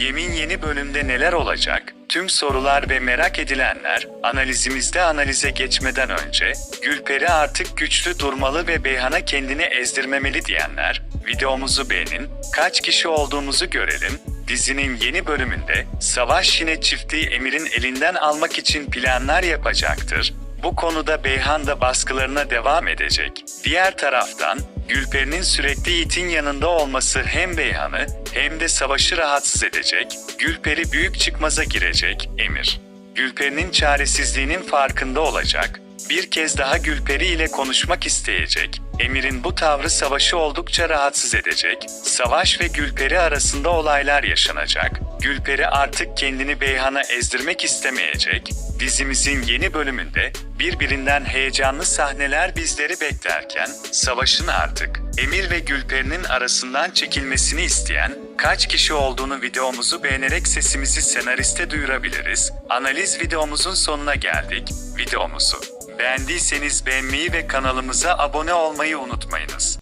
Yemin yeni bölümde neler olacak? Tüm sorular ve merak edilenler, analizimizde analize geçmeden önce, Gülperi artık güçlü durmalı ve Beyhan'a kendini ezdirmemeli diyenler, videomuzu beğenin, kaç kişi olduğumuzu görelim, Dizinin yeni bölümünde Savaş yine çiftliği Emir'in elinden almak için planlar yapacaktır. Bu konuda Beyhan da baskılarına devam edecek. Diğer taraftan Gülperi'nin sürekli Yiğit'in yanında olması hem Beyhan'ı hem de Savaş'ı rahatsız edecek. Gülperi büyük çıkmaza girecek Emir. Gülperi'nin çaresizliğinin farkında olacak. Bir kez daha Gülperi ile konuşmak isteyecek. Emir'in bu tavrı Savaş'ı oldukça rahatsız edecek. Savaş ve Gülperi arasında olaylar yaşanacak. Gülperi artık kendini Beyhan'a ezdirmek istemeyecek. Dizimizin yeni bölümünde birbirinden heyecanlı sahneler bizleri beklerken Savaş'ın artık Emir ve Gülperi'nin arasından çekilmesini isteyen kaç kişi olduğunu videomuzu beğenerek sesimizi senariste duyurabiliriz. Analiz videomuzun sonuna geldik. Videomuzu beğendiyseniz beğenmeyi ve kanalımıza abone olmayı unutmayınız.